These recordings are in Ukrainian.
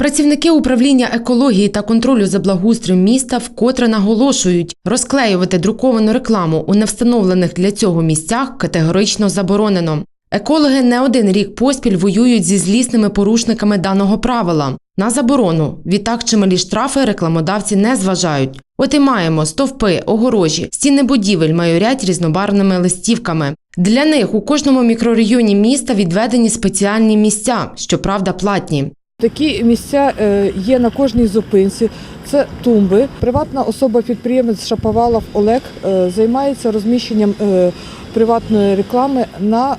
Працівники управління екології та контролю за благоустроєм міста вкотре наголошують, розклеювати друковану рекламу у невстановлених для цього місцях категорично заборонено. Екологи не один рік поспіль воюють зі злісними порушниками даного правила. На заборону відтак чималі штрафи рекламодавці не зважають. От і маємо стовпи, огорожі, стіни будівель майорять різнобарвними листівками. Для них у кожному мікрорайоні міста відведені спеціальні місця, щоправда, платні. Такі місця е, є на кожній зупинці. Це тумби. Приватна особа-підприємець Шаповалов Олег е, займається розміщенням е, приватної реклами на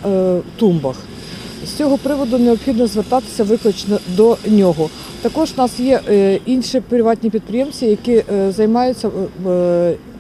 тумбах. З цього приводу необхідно звертатися виключно до нього. Також у нас є інші приватні підприємці, які займаються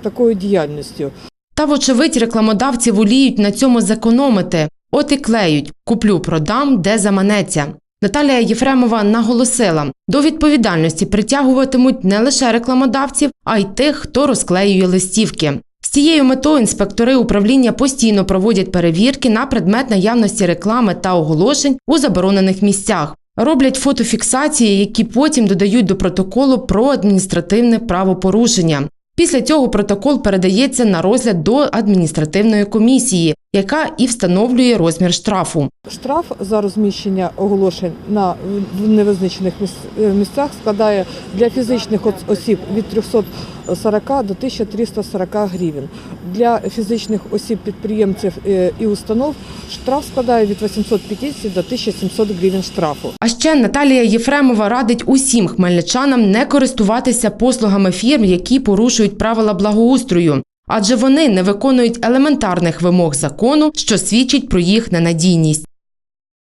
такою діяльністю. Та, вочевидь, рекламодавці воліють на цьому зекономити. От і клеють куплю, продам, де заманеться. Наталія Єфремова наголосила, до відповідальності притягуватимуть не лише рекламодавців, а й тих, хто розклеює листівки. З цією метою інспектори управління постійно проводять перевірки на предмет наявності реклами та оголошень у заборонених місцях. Роблять фотофіксації, які потім додають до протоколу про адміністративне правопорушення. Після цього протокол передається на розгляд до адміністративної комісії, яка і встановлює розмір штрафу. Штраф за розміщення оголошень на невизначених е, місцях складає для фізичних осіб від 340 до 1340 гривень. Для фізичних осіб підприємців е, і установ штраф складає від 850 до 1700 гривень штрафу. А ще Наталія Єфремова радить усім хмельничанам не користуватися послугами фірм, які порушують правила благоустрою, адже вони не виконують елементарних вимог закону, що свідчить про їх ненадійність.